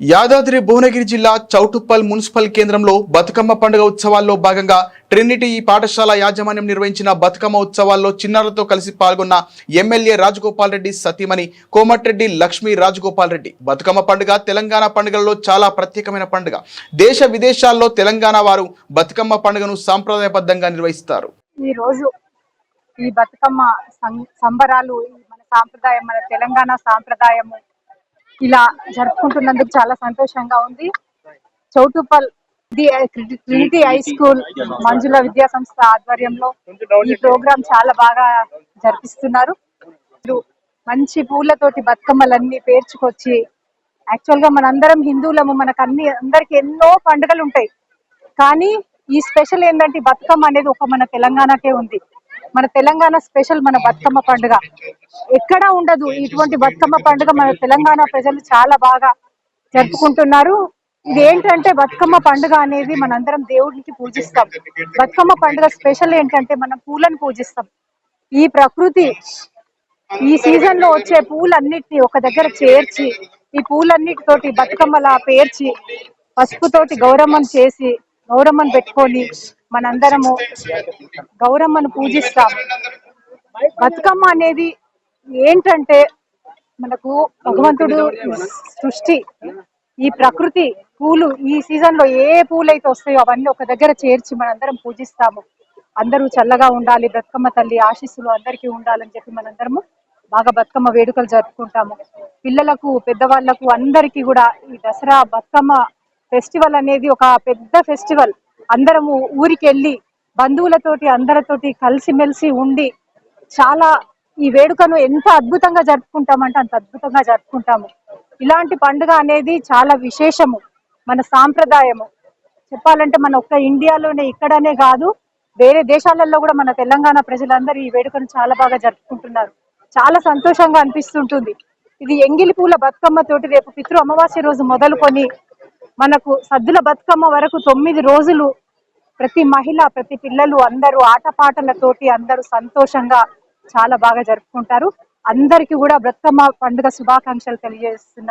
యాదాద్రి భువనగిరి జిల్లా చౌటుప్పల్ మున్సిపల్ కేంద్రంలో బతుకమ్మ పండుగ ఉత్సవాల్లో భాగంగా ట్రినిటీ పాఠశాల యాజమాన్యం నిర్వహించిన బతుకమ్మ ఉత్సవాల్లో చిన్నారులతో కలిసి పాల్గొన్న ఎమ్మెల్యే రాజగోపాల్ రెడ్డి సతీమణి కోమటిరెడ్డి లక్ష్మీ రాజగోపాల్ రెడ్డి. బతుకమ్మ పండుగ తెలంగాణ పండుగల్లో చాలా ప్రత్యేకమైన పండుగ. దేశ విదేశాల్లో తెలంగాణ వారు బతుకమ్మ పండుగను సాంప్రదాయబద్ధంగా నిర్వహిస్తారు. ఈ రోజు ఈ బతుకమ్మ సంబరాలు మన సాంప్రదాయం మన తెలంగాణ సాంప్రదాయము ఇలా జరుపుకుంటున్నందుకు చాలా సంతోషంగా ఉంది. Choutuppal the trinity high school Manjula విద్యా సంస్థ ఆధ్వర్యంలో ఈ ప్రోగ్రాం చాలా బాగా జరిపిస్తున్నారు. మంచి పూలతోటి బతుకమ్మలన్నీ పేర్చుకొచ్చి యాక్చువల్గా మనందరం హిందువులము మనకు అన్ని అందరికి ఎన్నో పండుగలు ఉంటాయి కానీ ఈ స్పెషల్ ఏంటంటే బతుకమ్మ అనేది ఒక మన తెలంగాణకే ఉంది. మన తెలంగాణ స్పెషల్ మన బతుకమ్మ పండుగ. ఎక్కడా ఉండదు ఇటువంటి బతుకమ్మ పండుగ మన తెలంగాణ ప్రజలు చాలా బాగా జరుపుకుంటున్నారు. ఇది ఏంటంటే బతుకమ్మ పండుగ అనేది మనందరం దేవుడికి పూజిస్తాం. బతుకమ్మ పండుగ స్పెషల్ ఏంటంటే మనం పూలను పూజిస్తాం. ఈ ప్రకృతి ఈ సీజన్లో వచ్చే పూలన్నిటిని ఒక దగ్గర చేర్చి ఈ పూలన్నిటితోటి బతుకమ్మలా పేర్చి పసుపుతోటి గౌరవం చేసి గౌరమ్మను పెట్టుకొని మనందరము గౌరమ్మను పూజిస్తాం. బతుకమ్మ అనేది ఏంటంటే మనకు భగవంతుడు సృష్టి ఈ ప్రకృతి పూలు ఈ సీజన్లో ఏ పూలు అయితే వస్తాయో అవన్నీ ఒక దగ్గర చేర్చి మనందరం పూజిస్తాము. అందరూ చల్లగా ఉండాలి బతుకమ్మ తల్లి ఆశీస్సులు అందరికీ ఉండాలని చెప్పి మనందరము బాగా బతుకమ్మ వేడుకలు జరుపుకుంటాము. పిల్లలకు పెద్దవాళ్ళకు అందరికీ కూడా ఈ దసరా బతుకమ్మ ఫెస్టివల్ అనేది ఒక పెద్ద ఫెస్టివల్. అందరము ఊరికి వెళ్ళి బంధువులతోటి అందరితోటి కలిసిమెలిసి ఉండి చాలా ఈ వేడుకను ఎంత అద్భుతంగా జరుపుకుంటామంటే అంత అద్భుతంగా జరుపుకుంటాము. ఇలాంటి పండుగ అనేది చాలా విశేషము మన సాంప్రదాయము. చెప్పాలంటే మన ఒక్క ఇండియాలోనే ఇక్కడనే కాదు వేరే దేశాలలో కూడా మన తెలంగాణ ప్రజలందరూ ఈ వేడుకను చాలా బాగా జరుపుకుంటున్నారు. చాలా సంతోషంగా అనిపిస్తుంటుంది. ఇది ఎంగిలి పూల బతుకమ్మ తోటి రేపు పితృ అమావాస్య రోజు మొదలుకొని మనకు సద్దుల బతుకమ్మ వరకు తొమ్మిది రోజులు ప్రతి మహిళ ప్రతి పిల్లలు అందరూ ఆటపాటలతోటి అందరూ సంతోషంగా చాలా బాగా జరుపుకుంటారు. అందరికీ కూడా బతుకమ్మ పండుగ శుభాకాంక్షలు తెలియజేస్తున్నాను.